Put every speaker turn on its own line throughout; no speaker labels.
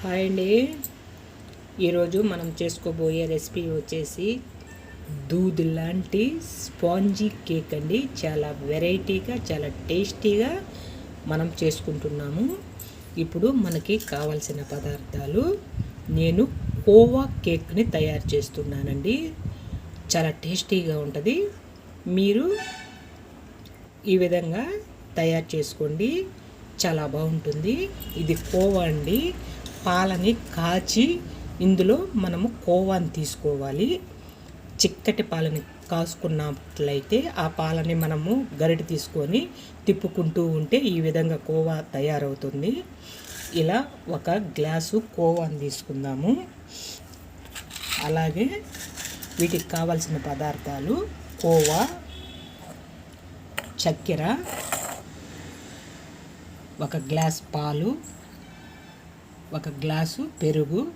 Hi అండి. ఈరోజు మనం చేసుకోబోయే రెసిపీ వచ్చేసి దూద్ లాంటి స్పాంజీ కేక్ అండి. చాలా వెరైటీగా చాలా టేస్టీగా మనం చేసుకుంటున్నాము. ఇప్పుడు మనకి కావాల్సిన పదార్థాలు. నేను కోవా కేక్ని తయారు చేస్తున్నానండి. చాలా టేస్టీగా ఉంటుంది. మీరు ఈ విధంగా తయారు చేసుకోండి. చాలా బాగుంటుంది. ఇది కోవా అండి. పాలని కాచి ఇందులో మనము కోవాని తీసుకోవాలి. చిక్కటి పాలని కాసుకున్నట్లయితే ఆ పాలని మనము గరిట తీసుకొని తిప్పుకుంటూ ఉంటే ఈ విధంగా కోవా తయారవుతుంది. ఇలా ఒక గ్లాసు కోవాని తీసుకుందాము. అలాగే వీటికి కావాల్సిన పదార్థాలు కోవా చక్కెర ఒక గ్లాస్ పాలు ఒక గ్లాసు పెరుగు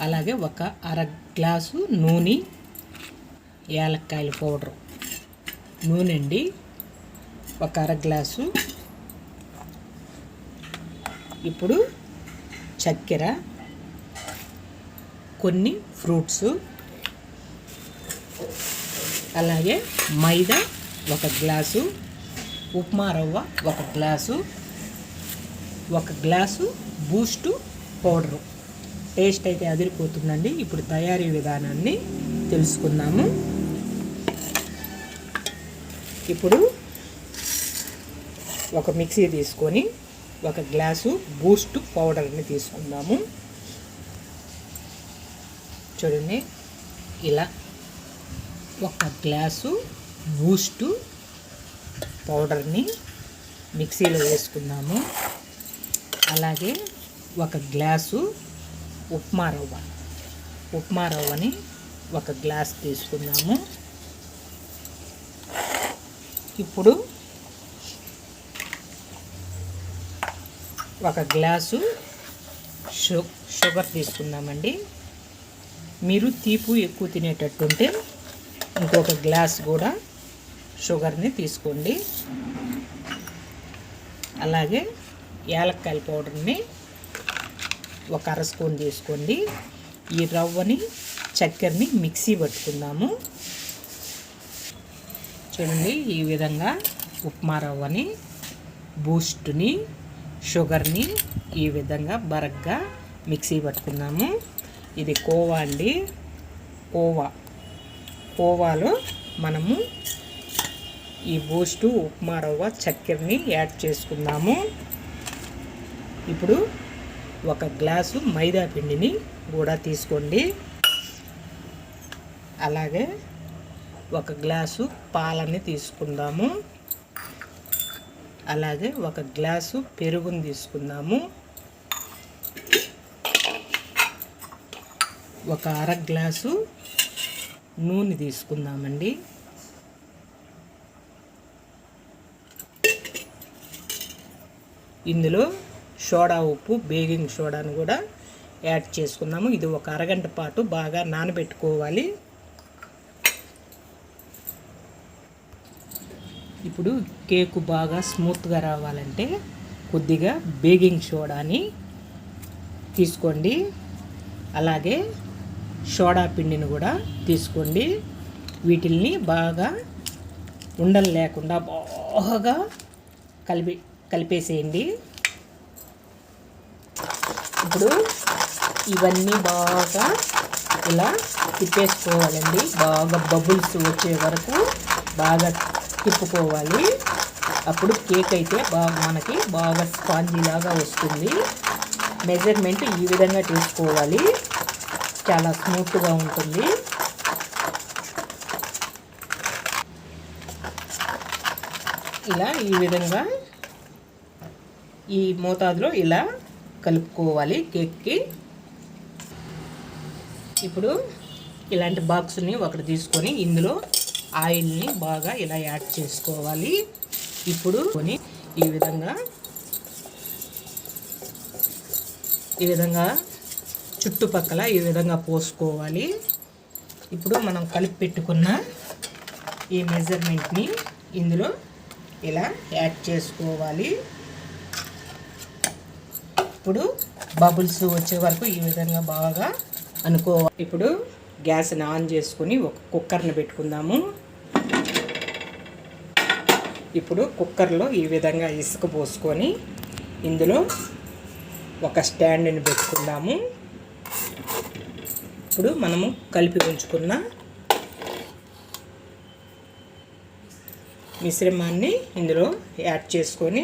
అలాగే ఒక అర గ్లాసు నూనె యాలక్కాయల పౌడరు. నూనె అండి ఒక అర గ్లాసు. ఇప్పుడు చక్కెర కొన్ని ఫ్రూట్స్ అలాగే మైదా ఒక గ్లాసు ఉప్మా రవ్వ ఒక గ్లాసు ఒక గ్లాసు బూస్టు పౌడరు. టేస్ట్ అయితే అదిరిపోతుందండి. ఇప్పుడు తయారీ విధానాన్ని తెలుసుకుందాము. ఇప్పుడు ఒక మిక్సీ తీసుకొని ఒక గ్లాసు బూస్ట్ పౌడర్ని తీసుకుందాము. చూడండి. ఇలా ఒక గ్లాసు బూస్టు పౌడర్ని మిక్సీలో వేసుకుందాము. అలాగే ఒక గ్లాసు ఉప్మా రవ్వ. ఉప్మా రవ్వని ఒక గ్లాస్ తీసుకుందాము. ఇప్పుడు ఒక గ్లాసు షుగర్ తీసుకుందామండి. మీరు తీపు ఎక్కువ తినేటట్టుంటే ఇంకొక గ్లాస్ కూడా షుగర్ని తీసుకోండి. అలాగే యాలక్కాయల పౌడర్ని ఒక అర స్పూన్ తీసుకోండి. ఈ రవ్వని చక్కెరని మిక్సీ పట్టుకుందాము. చూడండి ఈ విధంగా ఉప్మా రవ్వని బూస్ట్ని షుగర్ని ఈ విధంగా బరగ్గా మిక్సీ పట్టుకున్నాము ఇది కోవా అండి. కోవా. కోవాలో మనము ఈ బూస్టు ఉప్మా రవ్వ చక్కెరని యాడ్ చేసుకుందాము. ఇప్పుడు ఒక గ్లాసు మైదా పిండిని కూడా తీసుకోండి. అలాగే ఒక గ్లాసు పాలని తీసుకుందాము. అలాగే ఒక గ్లాసు పెరుగుని తీసుకుందాము. ఒక అర గ్లాసు నూనె తీసుకుందామండి. ఇందులో సోడా ఉప్పు బేకింగ్ సోడాను కూడా యాడ్ చేసుకుందాము ఇది ఒక అరగంట పాటు బాగా నానబెట్టుకోవాలి. ఇప్పుడు కేకు బాగా స్మూత్గా రావాలంటే కొద్దిగా బేకింగ్ సోడాని తీసుకోండి. అలాగే సోడా పిండిని కూడా తీసుకోండి. వీటిల్ని బాగా ఉండలు లేకుండా బాగా కలిపి కలిపేసేయండి. ఇప్పుడు ఇవన్నీ బాగా ఇలా తిప్పేసుకోవాలండి. బాగా బబుల్స్ వచ్చే వరకు బాగా తిప్పుకోవాలి. అప్పుడు కేక్ అయితే బాగా మనకి బాగా స్పాంజీ లాగా వస్తుంది. మెజర్మెంట్ ఈ విధంగా తీసుకోవాలి చాలా స్మూత్గా ఉంటుంది. ఇలా ఈ విధంగా ఈ మోతాదులో ఇలా కలుపుకోవాలి కేక్కి. ఇప్పుడు ఇలాంటి బాక్స్ని ఒకటి తీసుకొని ఇందులో ఆయిల్ని బాగా ఇలా యాడ్ చేసుకోవాలి. ఇప్పుడు కొని ఈ విధంగా ఈ విధంగా చుట్టుపక్కల ఈ విధంగా పోసుకోవాలి. ఇప్పుడు మనం కలిపి పెట్టుకున్న ఈ మెజర్మెంట్ని ఇందులో ఇలా యాడ్ చేసుకోవాలి. ఇప్పుడు బబుల్స్ వచ్చే వరకు ఈ విధంగా బాగా అనుకోవాలి ఇప్పుడు గ్యాస్ని ఆన్ చేసుకొని ఒక కుక్కర్ని పెట్టుకుందాము. ఇప్పుడు కుక్కర్లో ఈ విధంగా ఇసుక పోసుకొని ఇందులో ఒక స్టాండ్ని పెట్టుకుందాము. ఇప్పుడు మనము కలిపి ఉంచుకున్న మిశ్రమాన్ని ఇందులో యాడ్ చేసుకొని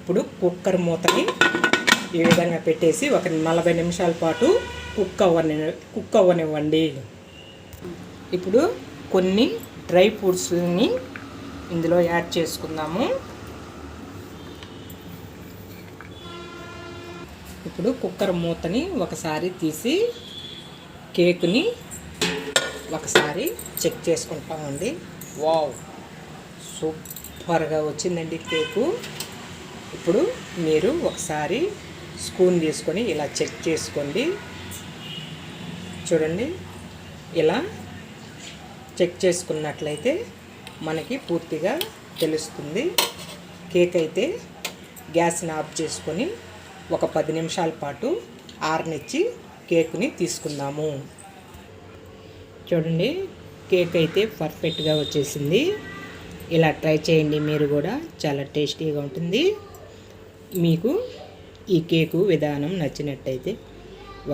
ఇప్పుడు కుక్కర్ మూతని ఈ విధంగా పెట్టేసి ఒక నలభై నిమిషాల పాటు కుక్ అవ్వని కుక్ అవ్వనివ్వండి. ఇప్పుడు కొన్ని డ్రై ఫ్రూట్స్ని ఇందులో యాడ్ చేసుకుందాము. ఇప్పుడు కుక్కర్ మూతని ఒకసారి తీసి కేకుని ఒకసారి చెక్ చేసుకుంటామండి. వావ్! సూపర్గా వచ్చిందండి కేకు. ఇప్పుడు మీరు ఒకసారి స్పూన్ తీసుకొని ఇలా చెక్ చేసుకోండి. చూడండి. ఇలా చెక్ చేసుకున్నట్లయితే మనకి పూర్తిగా తెలుస్తుంది. కేక్ అయితే గ్యాస్ని ఆఫ్ చేసుకొని ఒక పది నిమిషాల పాటు ఆరనిచ్చి కేక్ని తీసుకుందాము. చూడండి. కేక్ అయితే పర్ఫెక్ట్గా వచ్చేసింది. ఇలా ట్రై చేయండి. మీరు కూడా చాలా టేస్టీగా ఉంటుంది. మీకు ఈ కేకు విధానం నచ్చినట్టయితే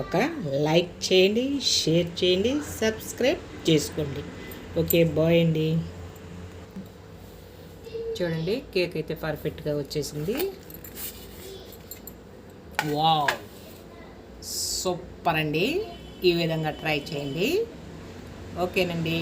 ఒక లైక్ చేయండి షేర్ చేయండి సబ్స్క్రైబ్ చేసుకోండి. ఓకే బాయ్ అండి. చూడండి కేక్ అయితే పర్ఫెక్ట్గా వచ్చేసింది. వావ్! సూపర్ అండి. ఈ విధంగా ట్రై చేయండి. ఓకేనండి.